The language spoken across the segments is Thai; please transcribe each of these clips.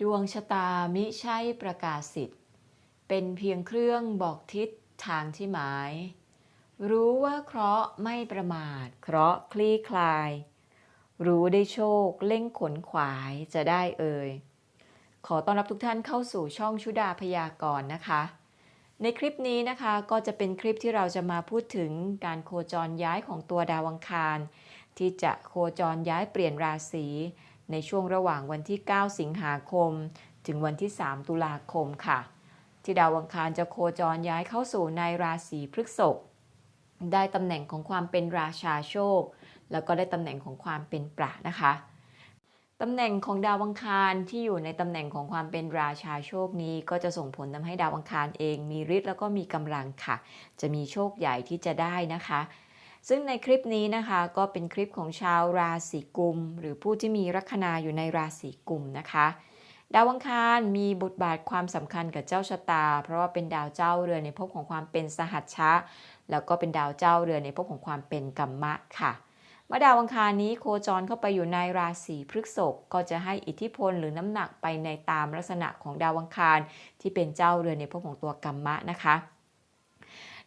ดวงชะตามิใช่ประกาศสิทธิ์ เป็นเพียงเครื่องบอกทิศทางที่หมาย รู้ว่าเคราะห์ไม่ประมาท เคราะห์คลี่คลาย รู้ได้โชคเล่งขนขวายจะได้เอ่ย ขอต้อนรับทุกท่านเข้าสู่ช่องชุดาพยากรณ์นะคะ ในคลิปนี้นะคะก็จะเป็นคลิปที่เราจะมาพูดถึงการโคจรย้ายของตัวดาวังคาร ที่จะโคจรย้ายเปลี่ยนราศี ในช่วงระหว่างวันที่ 9 สิงหาคม ถึงวันที่ 3 ตุลาคมค่ะ ที่ดาวอังคารจะโคจรย้ายเข้าสู่ในราศีพฤษภได้ตำแหน่งของความเป็นราชาโชค แล้วก็ได้ตำแหน่งของความเป็นประนะคะตำแหน่งของดาวอังคารที่อยู่ในตำแหน่งของความเป็นราชาโชคนี้ ก็จะส่งผลทำให้ดาวอังคารเองมีฤทธิ์แล้วก็มีกำลังค่ะ จะมีโชคใหญ่ที่จะได้นะคะ ซึ่งในคลิปนี้นะคะก็เป็นคลิปของชาวราศีกุม หรือผู้ที่มีลัคนาอยู่ในราศีกุมนะคะดาวอังคารมีบทบาทความสำคัญกับเจ้าชะตา เพราะว่าเป็นดาวเจ้าเรือนในภพของความเป็นสหัชชะ แล้วก็เป็นดาวเจ้าเรือนในภพของความเป็นกัมมะค่ะ เมื่อดาวอังคารนี้โคจรเข้าไปอยู่ในราศีพฤษภก็จะให้อิทธิพลหรือน้ำหนักไปในตามลักษณะของดาวอังคารที่เป็นเจ้าเรือนในภพของตัวกัมมะนะคะ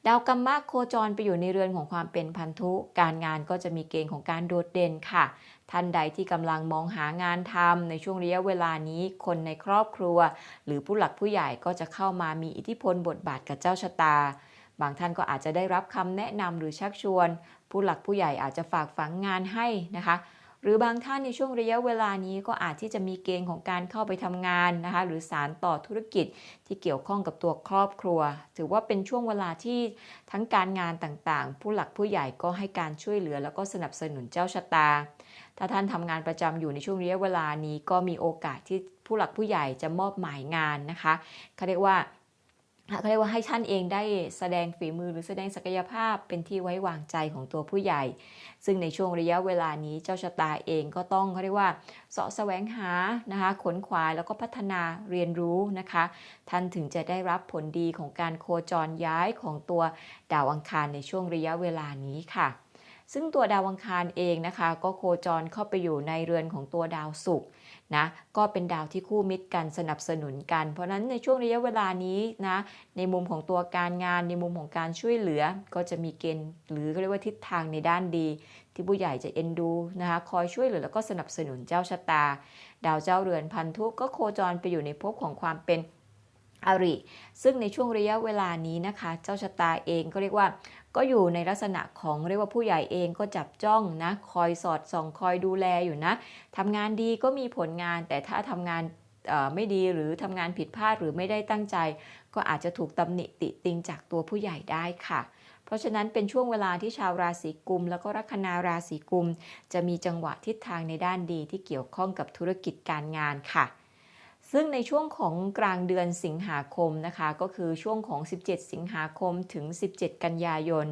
ดาวกัมมะโคจรไปอยู่ในเรือนของความเป็นพันธุ การงานก็จะมีเกณฑ์ของการโดดเด่นค่ะ ท่านใดที่กำลังมองหางานทำในช่วงระยะเวลานี้ คนในครอบครัว หรือผู้หลักผู้ใหญ่ก็จะเข้ามามีอิทธิพลบทบาทกับเจ้าชะตา บางท่านก็อาจจะได้รับคำแนะนำหรือชักชวน ผู้หลักผู้ใหญ่อาจจะฝากฝังงานให้นะคะ หรือบางท่านในช่วงระยะเวลานี้ก็อาจที่จะมีเกณฑ์ของการเข้าไปทำงานนะคะหรือสารต่อธุรกิจที่เกี่ยวข้องกับตัวครอบครัว ถือว่าเป็นช่วงเวลาที่ทั้งการงานต่างๆ ผู้หลักผู้ใหญ่ก็ให้การช่วยเหลือ แล้วก็สนับสนุนเจ้าชะตา ถ้าท่านทำงานประจำอยู่ในช่วงระยะเวลานี้ก็มีโอกาสที่ผู้หลักผู้ใหญ่จะมอบหมายงานนะคะเขาเรียกว่า เขาเรียกว่าให้ท่านเองได้แสดงฝีมือหรือแสดงศักยภาพเป็นที่ไว้วางใจของตัวผู้ใหญ่ ซึ่งในช่วงระยะเวลานี้เจ้าชะตาเองก็ต้องเขาเรียกว่าเสาะแสวงหานะคะขนขวายแล้วก็พัฒนาเรียนรู้นะคะ ท่านถึงจะได้รับผลดีของการโคจรย้ายของตัวดาวอังคารในช่วงระยะเวลานี้ค่ะ ซึ่งตัวดาวอังคารเองนะคะ ก็โคจรเข้าไปอยู่ในเรือนของตัวดาวศุกร์นะก็เป็นดาวที่คู่มิตรกันสนับสนุนกัน เพราะฉะนั้นในช่วงระยะเวลานี้นะในมุมของตัวการงานในมุมของการช่วยเหลือ ก็จะมีเกณฑ์หรือเรียกว่าทิศทางในด้านดี ที่ผู้ใหญ่จะเอ็นดูนะคะคอยช่วยเหลือแล้วก็สนับสนุนเจ้าชะตา ดาวเจ้าเรือนพันธุก็โคจรไปอยู่ในภพของความเป็นอริ ซึ่งในช่วงระยะเวลานี้นะคะ เจ้าชะตาเองก็เรียกว่า ก็อยู่ในลักษณะของเรียกว่าผู้ใหญ่เองก็จับจ้องนะคอยสอดส่องคอยดูแลอยู่นะทำงานดีก็มีผลงาน แต่ถ้าทำงานไม่ดีหรือทำงานผิดพลาดหรือไม่ได้ตั้งใจ ก็อาจจะถูกตำหนิติติงจากตัวผู้ใหญ่ได้ค่ะเพราะฉะนั้นเป็นช่วงเวลาที่ชาวราศีกุม แล้วก็ลัคนาราศีกุม จะมีจังหวะทิศทางในด้านดีที่เกี่ยวข้องกับธุรกิจการงานค่ะ ซึ่งในช่วงของกลางเดือนสิงหาคมนะคะ ก็คือช่วงของ 17 สิงหาคมถึง 17 กันยายน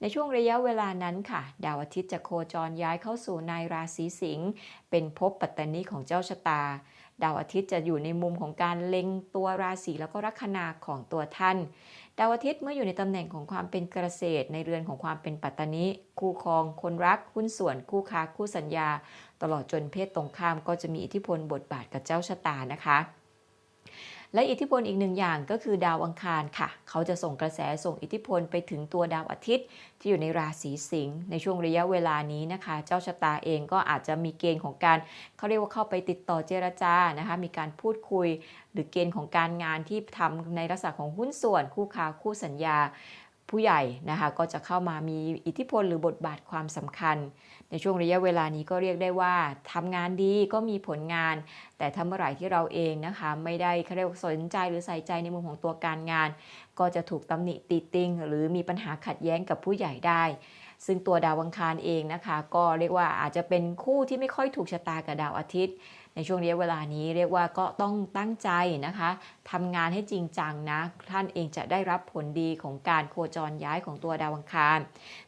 ในช่วงระยะเวลานั้นค่ะ ดาวอาทิตย์จะโคจรย้ายเข้าสู่ในราศีสิงห์เป็นภพปัตตนีของเจ้าชะตา ดาวอาทิตย์จะอยู่ในมุมของการเล็งตัวราศีแล้วก็ลัคนาของตัวท่าน ดาวอาทิตย์เมื่ออยู่ในตำแหน่งของความเป็นเกษตร ในเรือนของความเป็นปัตตนีคู่ครอง คนรักหุ้นส่วนคู่ค้าคู่สัญญา ตลอดจนเพศตรงข้ามก็จะมีอิทธิพลบทบาทกับเจ้าชะตานะคะ และอิทธิพลอีกหนึ่งอย่างก็คือดาวอังคารค่ะ เขาจะส่งกระแสส่งอิทธิพลไปถึงตัวดาวอาทิตย์ ที่อยู่ในราศีสิงห์ในช่วงระยะเวลานี้นะคะ เจ้าชะตาเองก็อาจจะมีเกณฑ์ของการเขาเรียกว่าเข้าไปติดต่อเจรจานะคะ มีการพูดคุยหรือเกณฑ์ของการงานที่ทำในลักษณะของหุ้นส่วนคู่ค้าคู่สัญญา ผู้ใหญ่นะคะก็จะเข้ามามีอิทธิพลหรือบทบาทความสำคัญ ในช่วงระยะเวลานี้ก็เรียกได้ว่าทำงานดีก็มีผลงาน แต่ถ้าเมื่อไหร่ที่เราเองนะคะ ไม่ได้เขาเรียกสนใจหรือใส่ใจในมุมของตัวการงาน ก็จะถูกตำหนิติติง หรือมีปัญหาขัดแย้งกับผู้ใหญ่ได้ ซึ่งตัวดาวอังคารเองนะคะ ก็เรียกว่าอาจจะเป็นคู่ที่ไม่ค่อยถูกชะตากับดาวอาทิตย์ ในช่วงระยะเวลานี้เรียกว่าก็ต้องตั้งใจนะคะทำงานให้จริงจังนะ ท่านเองจะได้รับผลดีของการโคจรย้ายของตัวดาวอังคาร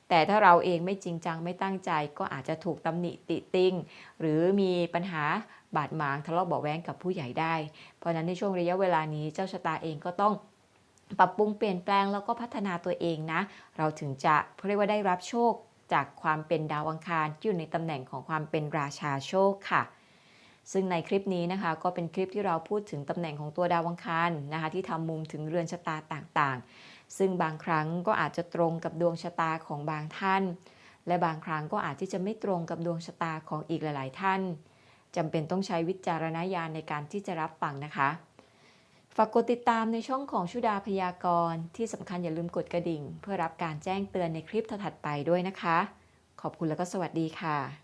แต่ถ้าเราเองไม่จริงจังไม่ตั้งใจก็อาจจะถูกตำหนิติติงหรือมีปัญหาบาดหมางทะเลาะเบาะแว้งกับผู้ใหญ่ได้ เพราะฉะนั้นในช่วงระยะเวลานี้เจ้าชะตาเองก็ต้องปรับปรุงเปลี่ยนแปลงแล้วก็พัฒนาตัวเองนะ เราถึงจะเรียกว่าได้รับโชคจากความเป็นดาวอังคารที่อยู่ในตำแหน่งของความเป็นราชาโชคค่ะ ซึ่งในคลิปนี้นะคะก็เป็นคลิปที่เราพูดถึงตำแหน่งของตัวดาวังคารนะคะที่ทำมุมถึงเรือนชะตาต่างๆ ซึ่งบางครั้งก็อาจจะตรงกับดวงชะตาของบางท่าน และบางครั้งก็อาจที่จะไม่ตรงกับดวงชะตาของอีกหลาย ๆ ท่านจำเป็นต้องใช้วิจารณญาณในการที่จะรับฟังนะคะ ฝากกดติดตามในช่องของชุดาพยากรณ์ที่สำคัญอย่าลืมกดกระดิ่ง เพื่อรับการแจ้งเตือนในคลิปถัดไปด้วยนะคะ ขอบคุณแล้วก็สวัสดีค่ะ